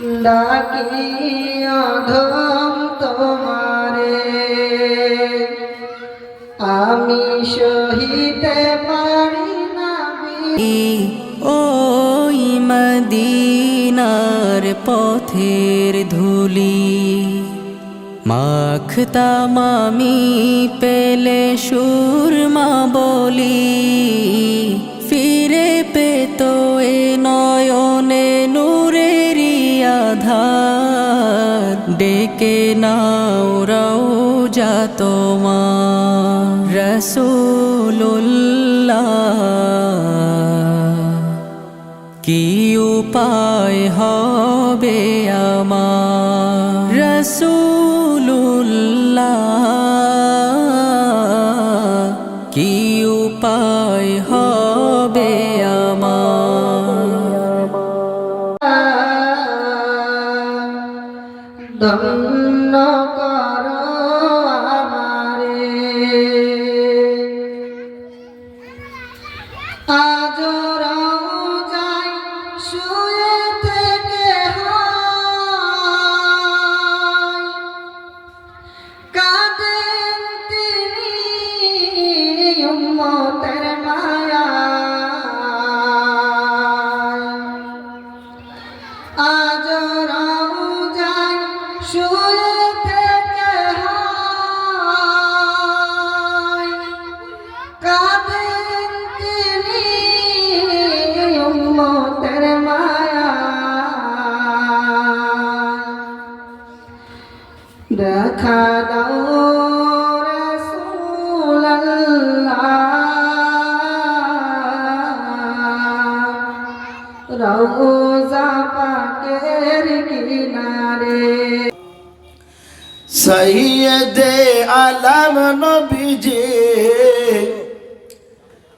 ডাকি অধম তোমারে। আমি সহিতে পারি না ওই মদিনার পথের ধুলি। মাখতাম আমি পেলে সুরমা বলি। ফিরে পেত এ নূরেরি আধার ডেকে নাও রাও যা তোমার। রসুল্লাহ কি উপায় হবে আমার? রসুল্লাহ Adoro. সৈয়দ আলম নবীজি।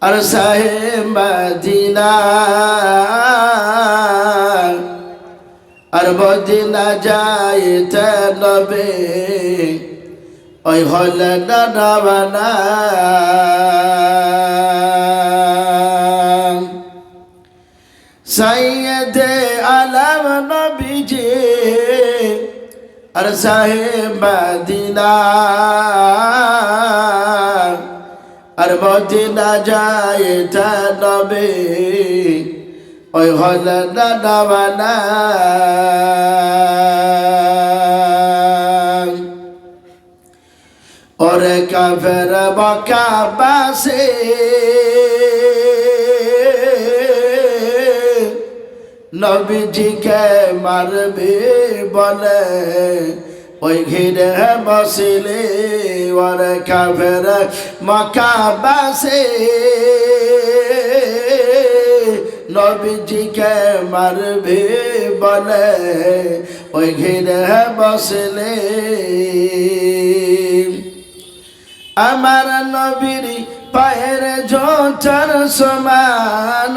আর সাহেব মদিনা। আর মদিনা যাইতে নবে। ওই হল নানা সৈয়দ আলম নবীজি আর সাহেব আর মদিনা যায় নবে ওই হল নানা ওরে কাফের বকা বাসে নবীজিকে মারবে বলে, ওই ঘিরে বসিলে ওর কাফের মকাবাসে নবীজিকে মারবে বলে, ওই ঘিরে বসলে আমার নবীর পায়ের ঝোঁচার সমান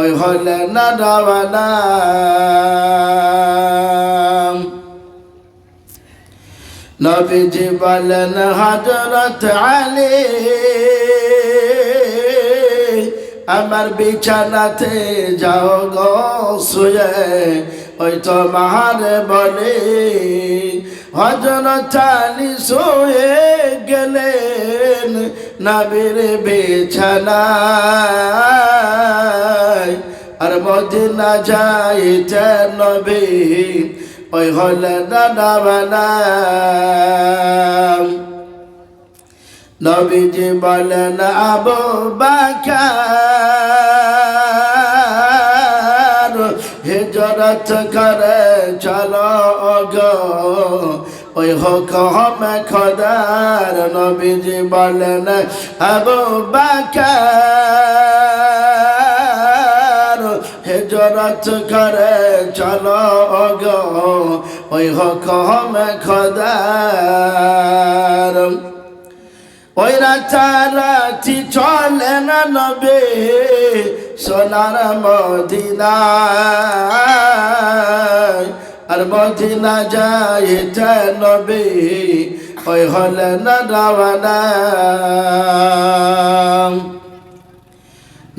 ওই হলে না রাওয়ানা নবীজি বলেন হজরত আলী, আমার বিছানাতে যাও গো, শুয়ে। ওই তো মাহারে বলে। হজরত আলী শুয়ে গেলেন নবীর বিছানায়। আর মদিনা যাইতে নবী ওই হলে দাদা নবীজি বলেন, আবু বাকার হিজরত করে চলো গো ওই হোক হমে খদার নবীজি বলেন আবু বাকার হিজরত করে চলো গো ওই হোক হমে খদার ওই রাতারাতি চলে না নবে সোনার মদিনা আর মদিনা যায় নবে, ওই হলে না রাওয়ানা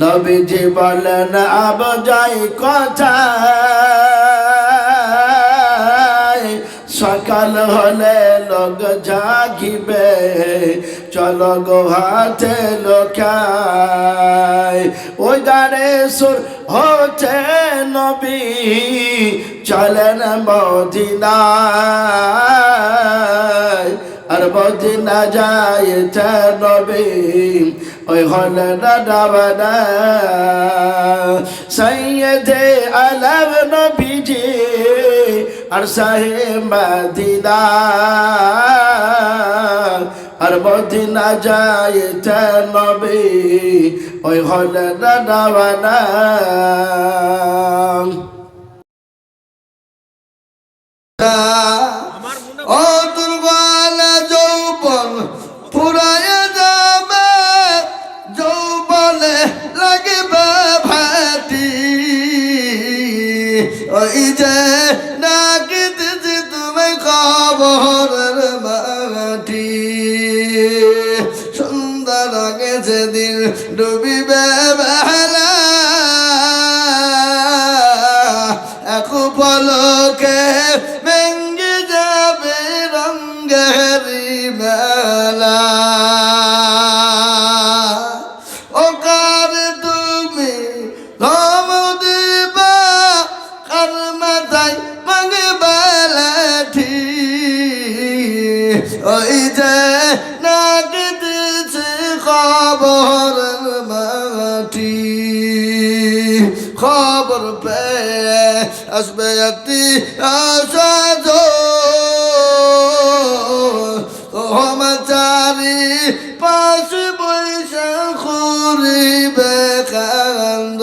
নবীজি বলেন, আব যাই কথা সকাল হলে লোক জাগিবে চলো গো হাতে লোকায় ওই গানে সুর হচ্ছে নবী চলেন মদিনায় আর মদিনা যায় নবী ওই হলে না ডাবানা সৈয়দে আলম নবীজি আর সাহে মদিনা আর মদিনা যায় নবী ওই হলে না ডাবানা ও দুর্বল যৌবন ফুরায় যাবে যৌবনে লাগবে ভাটি। ওই যে ডাকিতেছি তুমি খবরের মাটি। সুন্দর গেছে দিন ডুবিবে বেলা। এক পলকে ভেঙ্গে যাবে রঙ্গেরি মেলা। পেয়ে আসবে একটি আসাদ চারি পাশ বৈশাখ করিবে কান্দ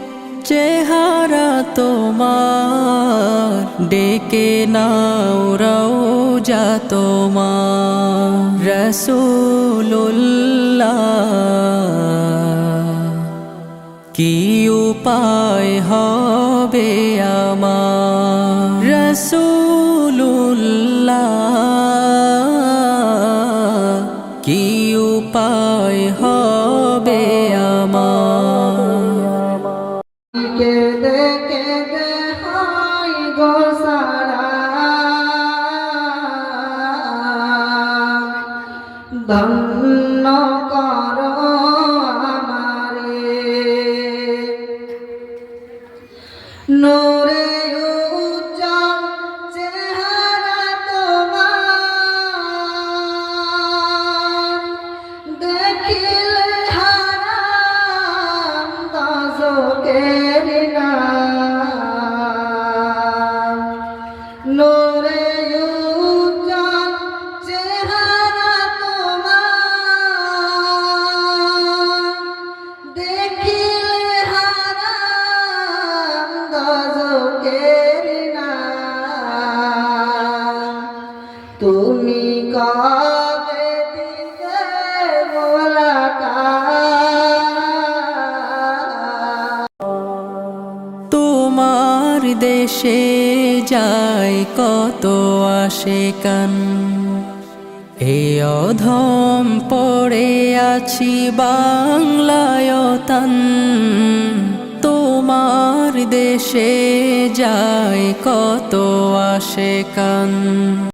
চেহারা তোমার ডেকে নাও রওজা তোমার। রসুল্লাহ কি উপায় হবে আমার? No দেশে যায় কত আসে কান। এ অধম পড়ে আছি বাংলায় তান। তোমার দেশে যায় কত আসে কান।